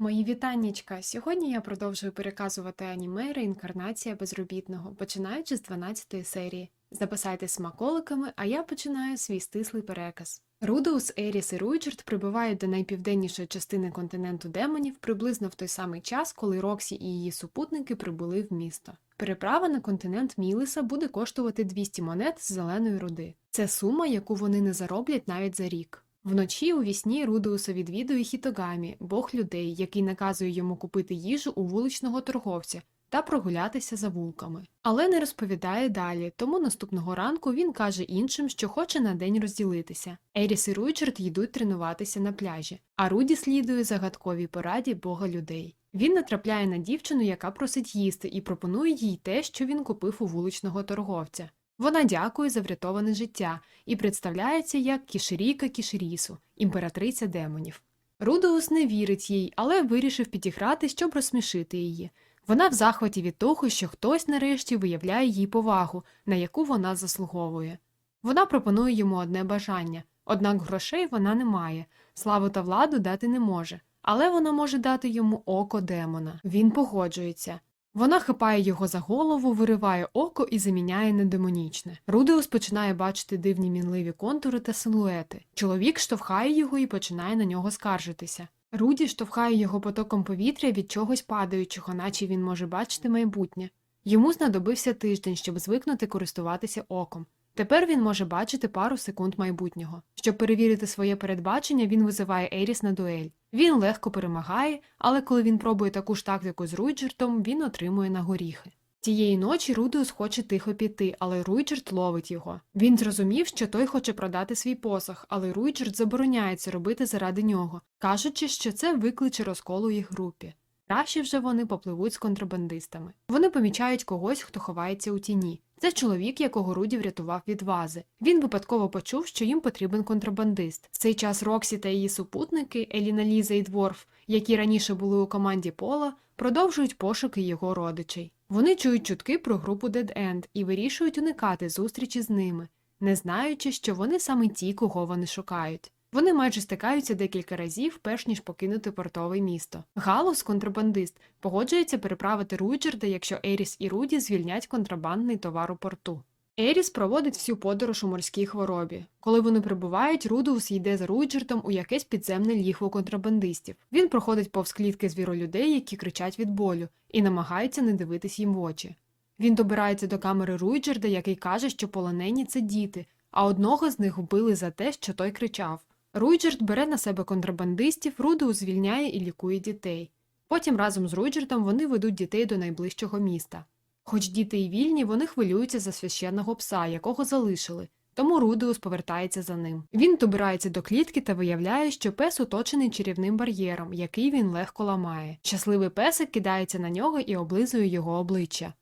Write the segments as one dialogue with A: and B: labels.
A: Мої вітаннячка! Сьогодні я продовжую переказувати аніме Реінкарнація безробітного, починаючи з 12 серії. Записайте смаколиками, а я починаю свій стислий переказ. Рудоус, Еріс і Руйчард прибувають до найпівденнішої частини континенту демонів приблизно в той самий час, коли Роксі і її супутники прибули в місто. Переправа на континент Мілиса буде коштувати 200 монет з зеленої руди. Це сума, яку вони не зароблять навіть за рік. Вночі у вісні Рудеуса відвідує Хітогамі, бог людей, який наказує йому купити їжу у вуличного торговця та прогулятися за вулками. Але не розповідає далі, тому наступного ранку він каже іншим, що хоче на день розділитися. Еріс і Руйчард йдуть тренуватися на пляжі, а Руді слідує загадковій пораді бога людей. Він натрапляє на дівчину, яка просить їсти, і пропонує їй те, що він купив у вуличного торговця. Вона дякує за врятоване життя і представляється як Кіширіка Кіширісу, імператриця демонів. Рудоус не вірить їй, але вирішив підіграти, щоб розсмішити її. Вона в захваті від того, що хтось нарешті виявляє їй повагу, на яку вона заслуговує. Вона пропонує йому одне бажання, однак грошей вона не має, славу та владу дати не може, але вона може дати йому око демона. Він погоджується. Вона хапає його за голову, вириває око і заміняє на демонічне. Рудеус починає бачити дивні мінливі контури та силуети. Чоловік штовхає його і починає на нього скаржитися. Руді штовхає його потоком повітря від чогось падаючого, наче він може бачити майбутнє. Йому знадобився тиждень, щоб звикнути користуватися оком. Тепер він може бачити пару секунд майбутнього. Щоб перевірити своє передбачення, він визиває Еріс на дуель. Він легко перемагає, але коли він пробує таку ж тактику з Руйджертом, він отримує на горіхи. Тієї ночі Рудеус хоче тихо піти, але Руйджерт ловить його. Він зрозумів, що той хоче продати свій посох, але Руйджерт забороняє це робити заради нього, кажучи, що це викличе розкол у їх групі. Краще вже вони попливуть з контрабандистами. Вони помічають когось, хто ховається у тіні. Це чоловік, якого Руді врятував від вази. Він випадково почув, що їм потрібен контрабандист. В цей час Роксі та її супутники, Еліна Ліза і Дворф, які раніше були у команді Пола, продовжують пошуки його родичей. Вони чують чутки про групу Dead End і вирішують уникати зустрічі з ними, не знаючи, що вони саме ті, кого вони шукають. Вони майже стикаються декілька разів, перш ніж покинути портове місто. Галус, контрабандист, погоджується переправити Руйджерда, якщо Еріс і Руді звільнять контрабандний товар у порту. Еріс проводить всю подорож у морській хворобі. Коли вони прибувають, Рудеус йде за Руйджертом у якесь підземне ліхво контрабандистів. Він проходить повз клітки звіролюдей, які кричать від болю, і намагається не дивитись їм в очі. Він добирається до камери Руйджерда, який каже, що полонені це діти, а одного з них вбили за те, що той кричав. Руйджерд бере на себе контрабандистів, Рудеус звільняє і лікує дітей. Потім разом з Руйджердом вони ведуть дітей до найближчого міста. Хоч діти і вільні, вони хвилюються за священного пса, якого залишили, тому Рудеус повертається за ним. Він добирається до клітки та виявляє, що пес оточений чарівним бар'єром, який він легко ламає. Щасливий песик кидається на нього і облизує його обличчя.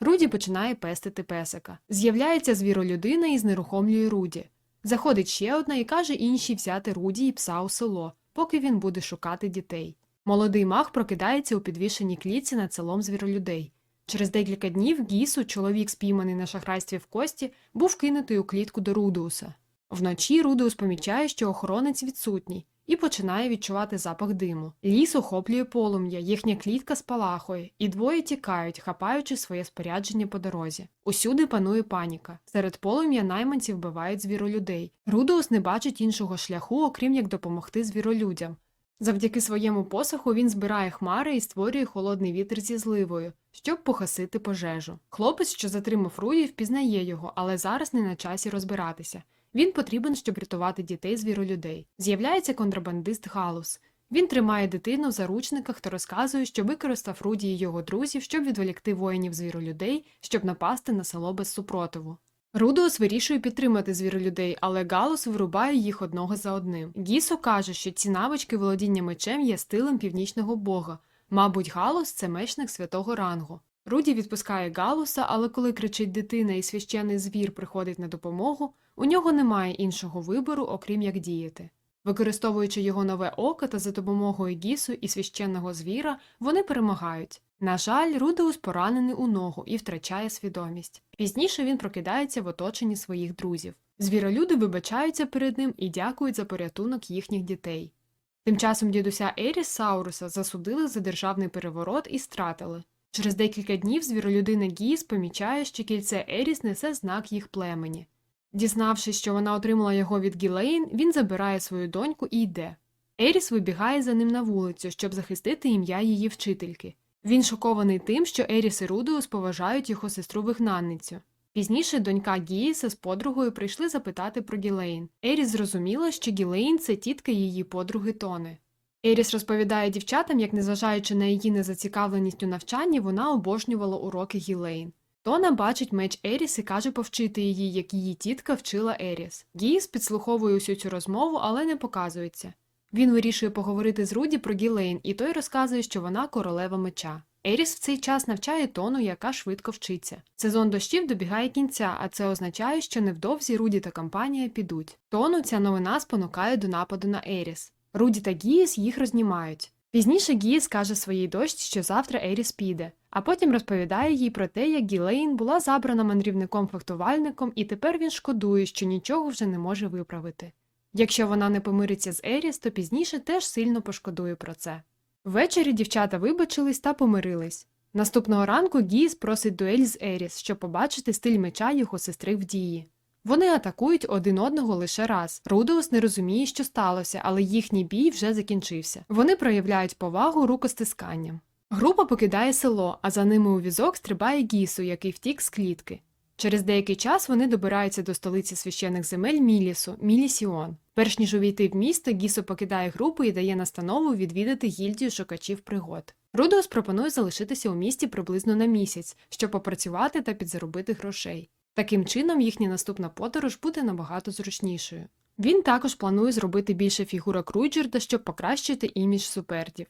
A: Руді починає пестити песика. З'являється звіролюдина і знерухомлює Руді. Заходить ще одна і каже іншій взяти Руді і пса у село, поки він буде шукати дітей. Молодий мах прокидається у підвішеній клітці над селом звіролюдей. Через декілька днів Гісу, чоловік, спійманий на шахрайстві в кості, був кинутий у клітку до Рудеуса. Вночі Рудеус помічає, що охоронець відсутній, і починає відчувати запах диму. Ліс охоплює полум'я, їхня клітка спалахує, і двоє тікають, хапаючи своє спорядження по дорозі. Усюди панує паніка. Серед полум'я найманці вбивають звіролюдей. Рудеус не бачить іншого шляху, окрім як допомогти звіролюдям. Завдяки своєму посоху він збирає хмари і створює холодний вітер зі зливою, щоб погасити пожежу. Хлопець, що затримав Руді, впізнає його, але зараз не на часі розбиратися. Він потрібен, щоб рятувати дітей звіролюдей. З'являється контрабандист Галус. Він тримає дитину в заручниках та розказує, що використав Руді і його друзів, щоб відволікти воїнів звіролюдей, щоб напасти на село без супротиву. Рудеус вирішує підтримати звіролюдей, але Галус вирубає їх одного за одним. Гісо каже, що ці навички володіння мечем є стилем північного бога. Мабуть, Галус це мечник святого рангу. Руді відпускає Галуса, але коли кричить дитина і священний звір приходить на допомогу, у нього немає іншого вибору, окрім як діяти. Використовуючи його нове око та за допомогою гісу і священного звіра, вони перемагають. На жаль, Рудеус поранений у ногу і втрачає свідомість. Пізніше він прокидається в оточенні своїх друзів. Звіролюди вибачаються перед ним і дякують за порятунок їхніх дітей. Тим часом дідуся Еріс Сауруса засудили за державний переворот і стратили. Через декілька днів звіролюдина Гіс помічає, що кільце Еріс несе знак їх племені. Дізнавшись, що вона отримала його від Гілейн, він забирає свою доньку і йде. Еріс вибігає за ним на вулицю, щоб захистити ім'я її вчительки. Він шокований тим, що Еріс і Рудеус поважають його сестру вигнанницю. Пізніше донька Гіїса з подругою прийшли запитати про Гілейн. Еріс зрозуміла, що Гілейн це тітка її подруги Тони. Еріс розповідає дівчатам, як, незважаючи на її незацікавленість у навчанні, вона обожнювала уроки Гілейн. Тона бачить меч Еріс і каже повчити її, як її тітка вчила Еріс. Гіїс підслуховує усю цю розмову, але не показується. Він вирішує поговорити з Руді про Гілейн, і той розказує, що вона королева меча. Еріс в цей час навчає тону, яка швидко вчиться. Сезон дощів добігає кінця, а це означає, що невдовзі Руді та компанія підуть. Тону ця новина спонукає до нападу на Еріс. Руді та Гіїс їх рознімають. Пізніше Гіїс каже своїй дочці, що завтра Еріс піде, а потім розповідає їй про те, як Гілейн була забрана мандрівником-фехтувальником, і тепер він шкодує, що нічого вже не може виправити. Якщо вона не помириться з Еріс, то пізніше теж сильно пошкодує про це. Ввечері дівчата вибачились та помирились. Наступного ранку Гіїс просить дуель з Еріс, щоб побачити стиль меча його сестри в дії. Вони атакують один одного лише раз. Рудеус не розуміє, що сталося, але їхній бій вже закінчився. Вони проявляють повагу рукостисканням. Група покидає село, а за ними у візок стрибає гісу, який втік з клітки. Через деякий час вони добираються до столиці священих земель Мілісу, Мілісіон. Перш ніж увійти в місто, Гісо покидає групу і дає настанову відвідати гільдію шукачів пригод. Рудеус пропонує залишитися у місті приблизно на місяць, щоб попрацювати та підзаробити грошей. Таким чином, їхня наступна подорож буде набагато зручнішою. Він також планує зробити більше фігурок Руджерда, щоб покращити імідж супердів.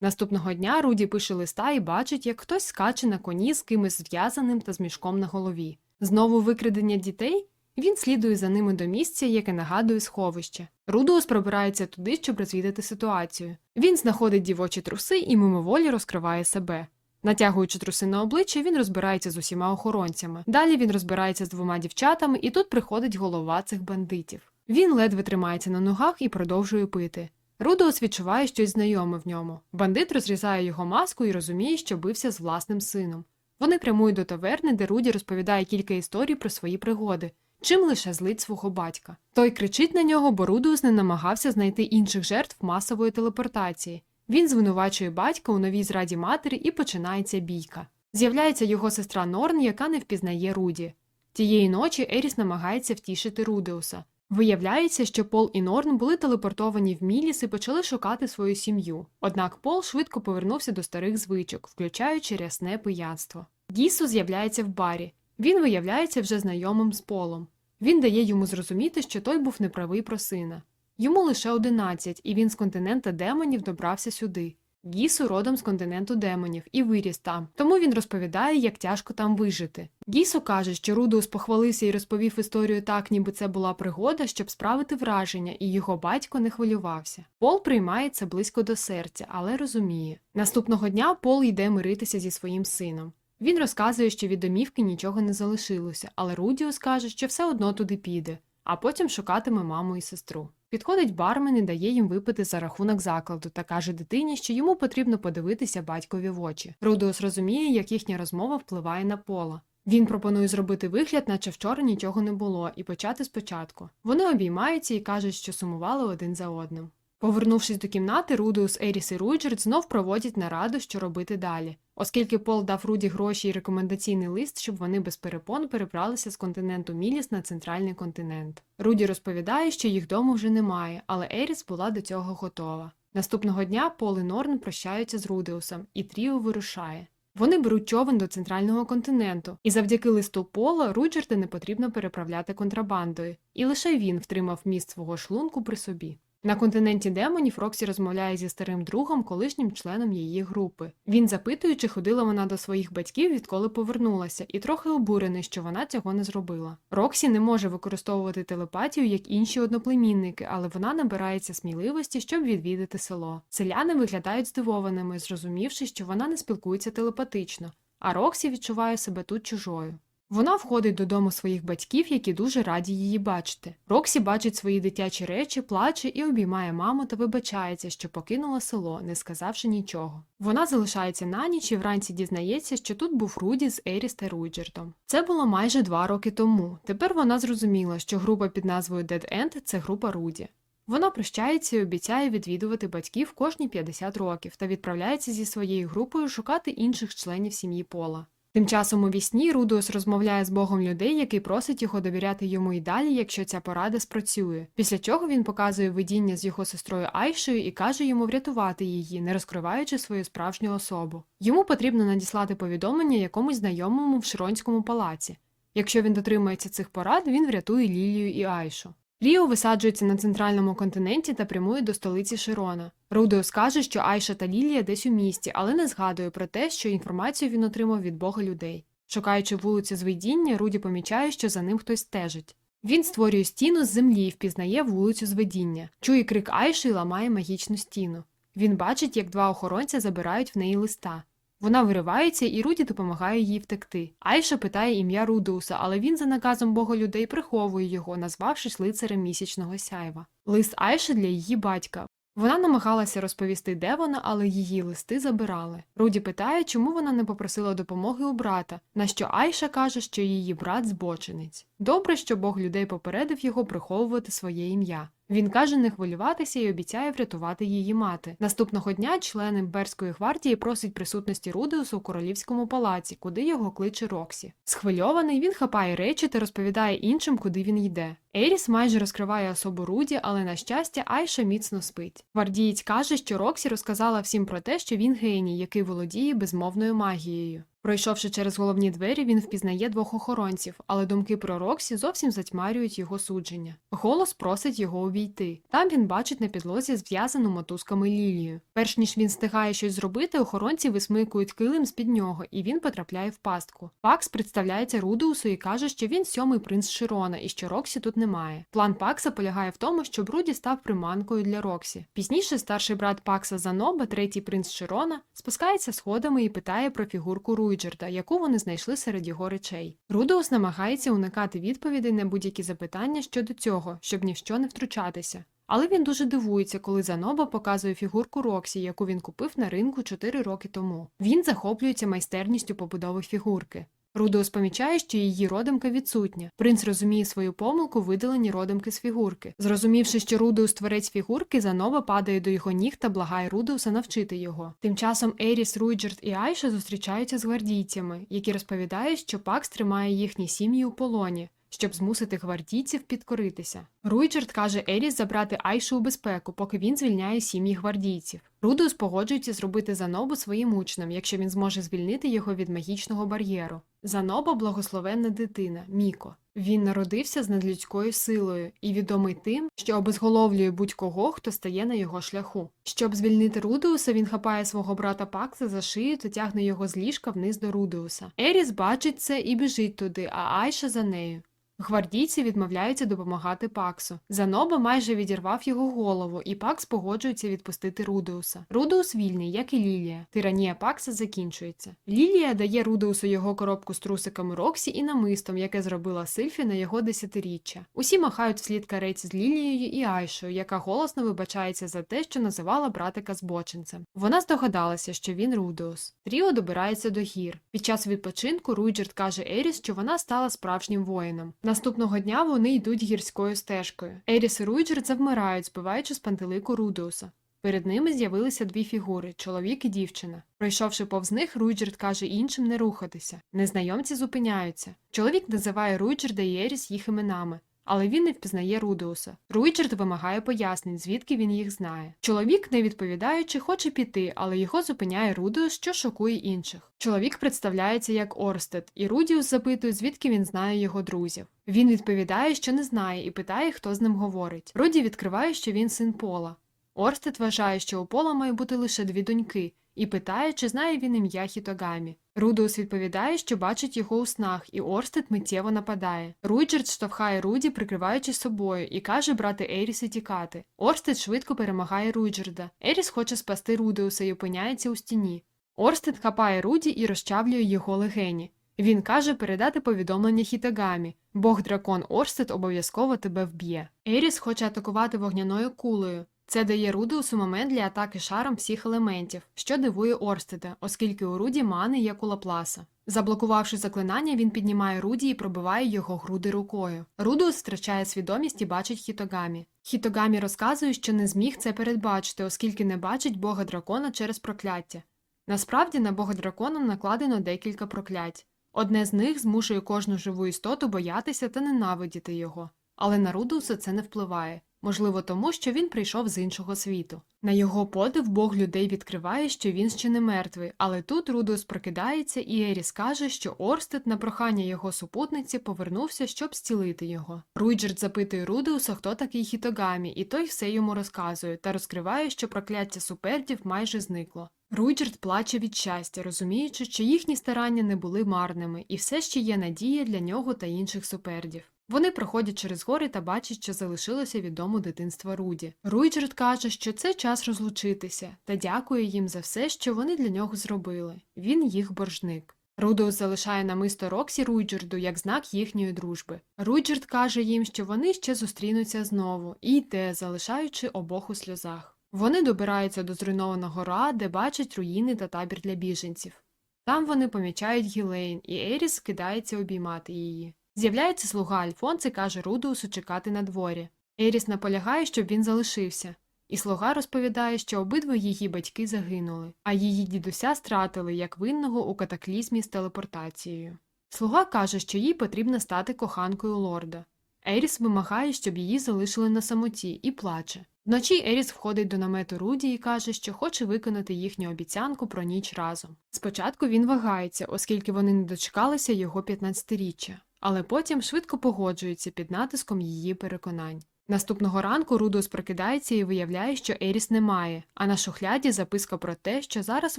A: Наступного дня Руді пише листа і бачить, як хтось скаче на коні з кимось зв'язаним та з мішком на голові. Знову викрадення дітей? Він слідує за ними до місця, яке нагадує сховище. Рудеус пробирається туди, щоб розвідати ситуацію. Він знаходить дівочі труси і мимоволі розкриває себе. Натягуючи труси на обличчя, він розбирається з усіма охоронцями. Далі він розбирається з двома дівчатами, і тут приходить голова цих бандитів. Він ледве тримається на ногах і продовжує пити. Рудеус відчуває щось знайоме в ньому. Бандит розрізає його маску і розуміє, що бився з власним сином. Вони прямують до таверни, де Руді розповідає кілька історій про свої пригоди, чим лише злить свого батька. Той кричить на нього, бо Рудеус не намагався знайти інших жертв масової телепортації. Він звинувачує батька у новій зраді матері і починається бійка. З'являється його сестра Норн, яка не впізнає Руді. Тієї ночі Еріс намагається втішити Рудеуса. Виявляється, що Пол і Норн були телепортовані в Міліс і почали шукати свою сім'ю. Однак Пол швидко повернувся до старих звичок, включаючи рясне пияцтво. Гісу з'являється в барі. Він виявляється вже знайомим з Полом. Він дає йому зрозуміти, що той був неправий про сина. Йому лише 11, і він з континента демонів добрався сюди. Гісу родом з континенту демонів і виріс там, тому він розповідає, як тяжко там вижити. Гісу каже, що Рудеус похвалився і розповів історію так, ніби це була пригода, щоб справити враження, і його батько не хвилювався. Пол приймає це близько до серця, але розуміє. Наступного дня Пол йде миритися зі своїм сином. Він розказує, що від домівки нічого не залишилося, але Рудіус каже, що все одно туди піде, а потім шукатиме маму і сестру. Підходить бармен і дає їм випити за рахунок закладу та каже дитині, що йому потрібно подивитися батькові в очі. Рудеус розуміє, як їхня розмова впливає на пола. Він пропонує зробити вигляд, наче вчора нічого не було, і почати спочатку. Вони обіймаються і кажуть, що сумували один за одним. Повернувшись до кімнати, Рудеус, Еріс і Руджерд знов проводять нараду, що робити далі. Оскільки Пол дав Руді гроші і рекомендаційний лист, щоб вони без перепон перебралися з континенту Міліс на центральний континент. Руді розповідає, що їх дому вже немає, але Еріс була до цього готова. Наступного дня Пол і Норн прощаються з Рудеусом, і Тріо вирушає. Вони беруть човен до центрального континенту, і завдяки листу Пола Руджерда не потрібно переправляти контрабандою, і лише він втримав міст свого шлунку при собі. На континенті демонів Роксі розмовляє зі старим другом, колишнім членом її групи. Він запитує, чи ходила вона до своїх батьків, відколи повернулася, і трохи обурений, що вона цього не зробила. Роксі не може використовувати телепатію, як інші одноплемінники, але вона набирається сміливості, щоб відвідати село. Селяни виглядають здивованими, зрозумівши, що вона не спілкується телепатично, а Роксі відчуває себе тут чужою. Вона входить додому своїх батьків, які дуже раді її бачити. Роксі бачить свої дитячі речі, плаче і обіймає маму та вибачається, що покинула село, не сказавши нічого. Вона залишається на ніч і вранці дізнається, що тут був Руді з Еріс та Руджертом. Це було майже два роки тому. Тепер вона зрозуміла, що група під назвою Dead End – це група Руді. Вона прощається і обіцяє відвідувати батьків кожні 50 років та відправляється зі своєю групою шукати інших членів сім'ї Пола. Тим часом у вісні Рудеус розмовляє з Богом людей, який просить його довіряти йому і далі, якщо ця порада спрацює. Після чого він показує видіння з його сестрою Айшею і каже йому врятувати її, не розкриваючи свою справжню особу. Йому потрібно надіслати повідомлення якомусь знайомому в Широнському палаці. Якщо він дотримується цих порад, він врятує Лілію і Айшу. Ріо висаджується на центральному континенті та прямує до столиці Широна. Рудеус каже, що Айша та Лілія десь у місті, але не згадує про те, що інформацію він отримав від бога людей. Шукаючи вулицю з видіння, Руді помічає, що за ним хтось стежить. Він створює стіну з землі і впізнає вулицю з видіння, чує крик Айши і ламає магічну стіну. Він бачить, як два охоронця забирають в неї листа. Вона виривається, і Руді допомагає їй втекти. Айша питає ім'я Рудеуса, але він за наказом бога людей приховує його, назвавшись лицарем місячного сяйва. Лист Айши для її батька. Вона намагалася розповісти, де вона, але її листи забирали. Руді питає, чому вона не попросила допомоги у брата, на що Айша каже, що її брат збочинець. Добре, що Бог людей попередив його приховувати своє ім'я. Він каже не хвилюватися і обіцяє врятувати її мати. Наступного дня член імперської гвардії просить присутності Рудеуса у королівському палаці, куди його кличе Роксі. Схвильований, він хапає речі та розповідає іншим, куди він йде. Еріс майже розкриває особу Руді, але на щастя, Айша міцно спить. Гвардієць каже, що Роксі розказала всім про те, що він геній, який володіє безмовною магією. Пройшовши через головні двері, він впізнає двох охоронців, але думки про Роксі зовсім затьмарюють його судження. Голос просить його увійти. Там він бачить на підлозі зв'язану мотузками лілію. Перш ніж він встигає щось зробити, охоронці висмикують килим з під нього, і він потрапляє в пастку. Пакс представляється Рудеусу і каже, що він сьомий принц Широна і що Роксі тут немає. План Пакса полягає в тому, щоб Руді став приманкою для Роксі. Пізніше старший брат Пакса Заноба, третій принц Широна, спускається сходами і питає про фігурку Руйджерда, яку вони знайшли серед його речей. Рудоус намагається уникати відповідей на будь-які запитання щодо цього, щоб ніщо не втручатися. Але він дуже дивується, коли Заноба показує фігурку Роксі, яку він купив на ринку 4 роки тому. Він захоплюється майстерністю побудови фігурки. Рудеус помічає, що її родимка відсутня. Принц розуміє свою помилку видалені родимки з фігурки. Зрозумівши, що Рудеус творець фігурки, Занова падає до його ніг та благає Рудеуса навчити його. Тим часом Еріс, Руйджерт і Айша зустрічаються з гвардійцями, які розповідають, що Пакс тримає їхні сім'ї у полоні. Щоб змусити гвардійців підкоритися. Руйджерт каже Еріс забрати Айшу у безпеку, поки він звільняє сім'ї гвардійців. Рудеус погоджується зробити Занобу своїм учнем, якщо він зможе звільнити його від магічного бар'єру. Заноба благословенна дитина, Міко. Він народився з надлюдською силою і відомий тим, що обезголовлює будь-кого, хто стає на його шляху. Щоб звільнити Рудеуса, він хапає свого брата Пакса за шию та тягне його з ліжка вниз до Рудеуса. Еріс бачить це і біжить туди, а Айша за нею. Гвардійці відмовляються допомагати Паксу. Заноба майже відірвав його голову, і Пакс погоджується відпустити Рудеуса. Рудеус вільний, як і Лілія. Тиранія Пакса закінчується. Лілія дає Рудеусу його коробку з трусиками Роксі і намистом, яке зробила Сильфі на його десятиріччя. Усі махають вслід карець з Лілією і Айшою, яка голосно вибачається за те, що називала братика збочинцем. Вона здогадалася, що він Рудеус. Тріо добирається до гір. Під час відпочинку Руйджерт каже Еріс, що вона стала справжнім воїном. Наступного дня вони йдуть гірською стежкою. Еріс і Руйджерд завмирають, збиваючи з пантелику Рудеуса. Перед ними з'явилися дві фігури чоловік і дівчина. Пройшовши повз них, Руджерд каже іншим не рухатися. Незнайомці зупиняються. Чоловік називає Руйджерда і Еріс їх іменами. Але він не впізнає Рудеуса. Руйджерт вимагає пояснень, звідки він їх знає. Чоловік, не відповідаючи, хоче піти, але його зупиняє Рудеус, що шокує інших. Чоловік представляється як Орстед, і Рудіус запитує, звідки він знає його друзів. Він відповідає, що не знає, і питає, хто з ним говорить. Руді відкриває, що він син Пола. Орстед вважає, що у Пола має бути лише дві доньки, і питає, чи знає він ім'я Хітогамі. Рудеус відповідає, що бачить його у снах, і Орстед миттєво нападає. Руйджерт штовхає Руді, прикриваючи собою, і каже брати Еріси тікати. Орстед швидко перемагає Руйджерда. Еріс хоче спасти Рудеуса і опиняється у стіні. Орстед хапає Руді і розчавлює його легені. Він каже передати повідомлення Хітагамі. Бог дракон Орстед обов'язково тебе вб'є. Еріс хоче атакувати вогняною кулею. Це дає Рудеусу момент для атаки шаром всіх елементів, що дивує Орстеда, оскільки у Руді мани як у Лапласа. Заблокувавши заклинання, він піднімає Руді і пробиває його груди рукою. Рудеус втрачає свідомість і бачить Хітогамі. Хітогамі розказує, що не зміг це передбачити, оскільки не бачить бога дракона через прокляття. Насправді на бога дракона накладено декілька проклять. Одне з них змушує кожну живу істоту боятися та ненавидіти його. Але на Рудеуса це не впливає. Можливо, тому, що він прийшов з іншого світу. На його подив Бог людей відкриває, що він ще не мертвий, але тут Рудеус прокидається, і Еріс каже, що Орстед на прохання його супутниці повернувся, щоб зцілити його. Руйджерд запитує Рудеуса, хто такий Хітогамі, і той все йому розказує та розкриває, що прокляття супердів майже зникло. Руйджерд плаче від щастя, розуміючи, що їхні старання не були марними, і все ще є надія для нього та інших супердів. Вони проходять через гори та бачать, що залишилося від дому дитинства Руді. Руйджерд каже, що це час розлучитися, та дякує їм за все, що вони для нього зробили. Він їх боржник. Рудеус залишає намисто Роксі Руйджерду як знак їхньої дружби. Руйджерд каже їм, що вони ще зустрінуться знову, і йде, залишаючи обох у сльозах. Вони добираються до зруйнованого Ра, де бачать руїни та табір для біженців. Там вони помічають Гілейн, і Еріс кидається обіймати її. З'являється слуга Альфонс і каже Рудеусу чекати на дворі. Еріс наполягає, щоб він залишився, і слуга розповідає, що обидва її батьки загинули, а її дідуся стратили як винного у катаклізмі з телепортацією. Слуга каже, що їй потрібно стати коханкою лорда. Еріс вимагає, щоб її залишили на самоті, і плаче. Вночі Еріс входить до намету Руді і каже, що хоче виконати їхню обіцянку про ніч разом. Спочатку він вагається, оскільки вони не дочекалися його 15-річчя, але потім швидко погоджується під натиском її переконань. Наступного ранку Рудус прокидається і виявляє, що Еріс немає, а на шухляді записка про те, що зараз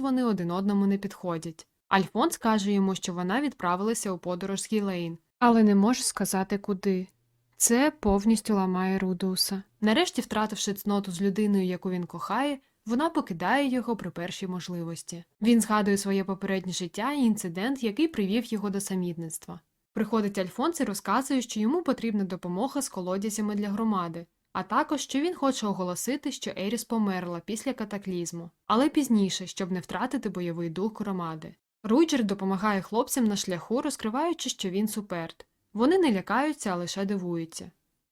A: вони один одному не підходять. Альфонс каже йому, що вона відправилася у подорож з Гілейн, але не може сказати куди. Це повністю ламає Рудуса. Нарешті, втративши цноту з людиною, яку він кохає, вона покидає його при першій можливості. Він згадує своє попереднє життя і інцидент, який привів його до самітництва. Приходить Альфонс і розказує, що йому потрібна допомога з колодязями для громади, а також що він хоче оголосити, що Еріс померла після катаклізму, але пізніше, щоб не втратити бойовий дух громади. Руйджер допомагає хлопцям на шляху, розкриваючи, що він суперт. Вони не лякаються, а лише дивуються.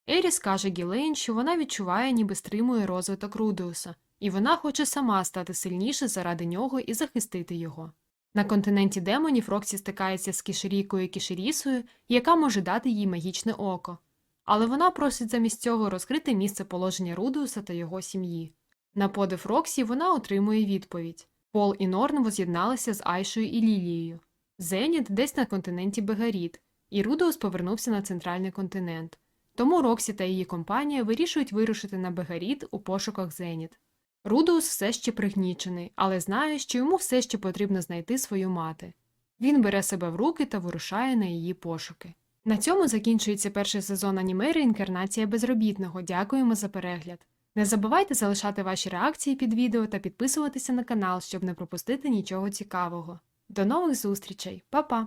A: Еріс каже Гілейн, що вона відчуває, ніби стримує розвиток Рудеуса, і вона хоче сама стати сильніше заради нього і захистити його. На континенті демонів Роксі стикається з кіширікою і кіширісою, яка може дати їй магічне око. Але вона просить замість цього розкрити місце положення Рудеуса та його сім'ї. На подив Роксі вона отримує відповідь. Пол і Норн воз'єдналися з Айшою і Лілією. Зеніт десь на континенті Бегаріт, і Рудеус повернувся на центральний континент. Тому Роксі та її компанія вирішують вирушити на Бегаріт у пошуках Зеніт. Рудеус все ще пригнічений, але знає, що йому все ще потрібно знайти свою мати. Він бере себе в руки та вирушає на її пошуки. На цьому закінчується перший сезон аніме «Реінкарнація безробітного. Дякуємо за перегляд. Не забувайте залишати ваші реакції під відео та підписуватися на канал, щоб не пропустити нічого цікавого. До нових зустрічей, Па-па!